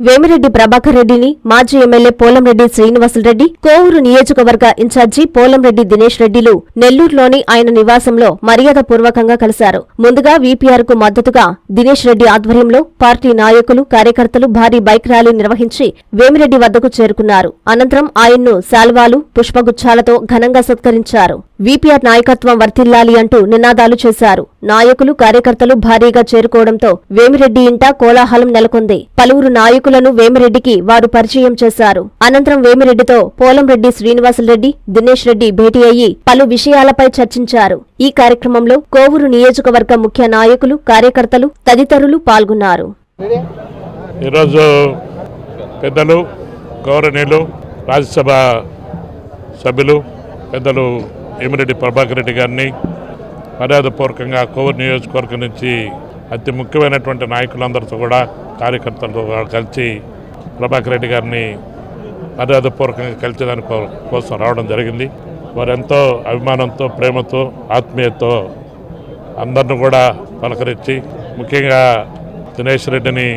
వేమిరెడ్డి ప్రభాకర్ రెడ్డిని మాజీ ఎమ్మెల్యే పోలంరెడ్డి శ్రీనివాసులరెడ్డి కోవూరు నియోజకవర్గ ఇన్ఛార్జి పోలంరెడ్డి దినేష్ రెడ్డిలు నెల్లూరులోని ఆయన నివాసంలో మర్యాదపూర్వకంగా కలిశారు. ముందుగా వీపీఆర్కు మద్దతుగా దినేష్ రెడ్డి ఆధ్వర్యంలో పార్టీ నాయకులు కార్యకర్తలు భారీ బైక్ ర్యాలీ నిర్వహించి వేమిరెడ్డి వద్దకు చేరుకున్నారు. అనంతరం ఆయన్ను శాల్వాలు పుష్పగుచ్చాలతో ఘనంగా సత్కరించారు. వీపీఆర్ నాయకత్వం వర్తిల్లాలి అంటూ నినాదాలు చేశారు. నాయకులు కార్యకర్తలు భారీగా చేరుకోవడంతో వేమిరెడ్డి ఇంట కోలాహలం నెలకొంది. పలువురు నాయకులను వేమిరెడ్డికి వారు పరిచయం చేశారు. అనంతరం వేమిరెడ్డితో పోలంరెడ్డి శ్రీనివాసరెడ్డి దినేష్ రెడ్డి భేటీ అయ్యి పలు విషయాలపై చర్చించారు. ఈ కార్యక్రమంలో కోవూరు నియోజకవర్గ ముఖ్య నాయకులు కార్యకర్తలు తదితరులు పాల్గొన్నారు. ఈరోజు పెద్దలు గౌరవనీయులు రాజ్యసభ సభ్యులు పెద్దలు ఎమిరెడ్డి ప్రభాకర్ రెడ్డి గారిని మర్యాదపూర్వకంగా కోవూరు నియోజకవర్గం నుంచి అతి ముఖ్యమైనటువంటి నాయకులందరితో కూడా కార్యకర్తలతో కలిసి ప్రభాకర్ రెడ్డి గారిని మర్యాదపూర్వకంగా కలిసేదాని కోసం రావడం జరిగింది. వారెంతో అభిమానంతో ప్రేమతో ఆత్మీయతతో అందరిని కూడా పలకరించి ముఖ్యంగా దినేష్ రెడ్డిని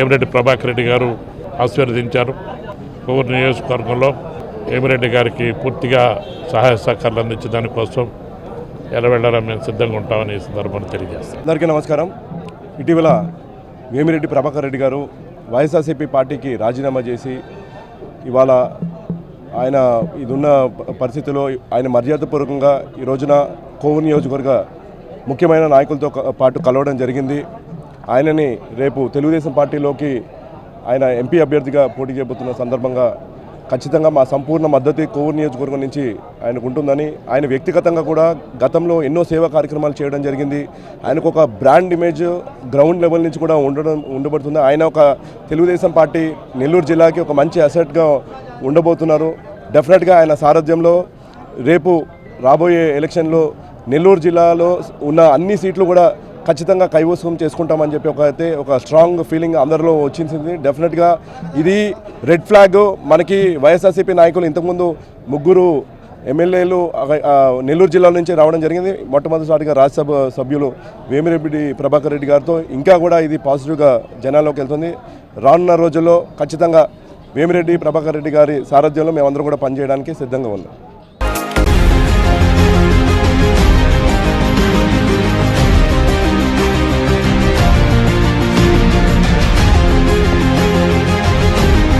ఏమిరెడ్డి ప్రభాకర్ రెడ్డి గారు ఆశీర్వదించారు. కోవూరు నియోజకవర్గంలో ఏమిరెడ్డి గారికి పూర్తిగా సహాయ సహకారాలు అందించే దానికోసం ఎలవెళ్ళరా మేము సిద్ధంగా ఉంటామని ఈ సందర్భంగా తెలియజేస్తాం. అందరికీ నమస్కారం. ఇటీవల వేమిరెడ్డి ప్రభాకర్ రెడ్డి గారు వైఎస్ఆర్సీపీ పార్టీకి రాజీనామా చేసి ఇవాళ ఆయన ఇదున్న ప- పరిస్థితిలో ఆయన మర్యాదపూర్వకంగా ఈ రోజున కోవూరు నియోజకవర్గ ముఖ్యమైన నాయకులతో పాటు కలవడం జరిగింది. ఆయనని రేపు తెలుగుదేశం పార్టీలోకి ఆయన ఎంపీ అభ్యర్థిగా పోటీ చేయబోతున్న సందర్భంగా ఖచ్చితంగా మా సంపూర్ణ మద్దతు కోవూరు నియోజకవర్గం నుంచి ఆయనకు ఉంటుందని ఆయన వ్యక్తిగతంగా కూడా గతంలో ఎన్నో సేవా కార్యక్రమాలు చేయడం జరిగింది. ఆయనకు ఒక బ్రాండ్ ఇమేజ్ గ్రౌండ్ లెవెల్ నుంచి కూడా ఉండడం ఉండబడుతుంది. ఆయన ఒక తెలుగుదేశం పార్టీ నెల్లూరు జిల్లాకి ఒక మంచి అసెట్గా ఉండబోతున్నారు. డెఫినెట్గా ఆయన సారథ్యంలో రేపు రాబోయే ఎలక్షన్లో నెల్లూరు జిల్లాలో ఉన్న అన్ని సీట్లు కూడా ఖచ్చితంగా కైవసం చేసుకుంటామని చెప్పి ఒక అయితే ఒక స్ట్రాంగ్ ఫీలింగ్ అందరిలో వచ్చింది. డెఫినెట్గా ఇది రెడ్ ఫ్లాగ్ మనకి వైఎస్ఆర్సీపీ నాయకులు ఇంతకుముందు ముగ్గురు ఎమ్మెల్యేలు నెల్లూరు జిల్లా నుంచి రావడం జరిగింది. మొట్టమొదటిసారిగా రాజ్యసభ సభ్యులు వేమిరెడ్డి ప్రభాకర్ రెడ్డి గారితో ఇంకా కూడా ఇది పాజిటివ్గా జనాల్లోకి వెళ్తుంది. రానున్న రోజుల్లో ఖచ్చితంగా వేమిరెడ్డి ప్రభాకర్ రెడ్డి గారి సారథ్యంలో మేమందరం కూడా పనిచేయడానికి సిద్ధంగా ఉన్నాం.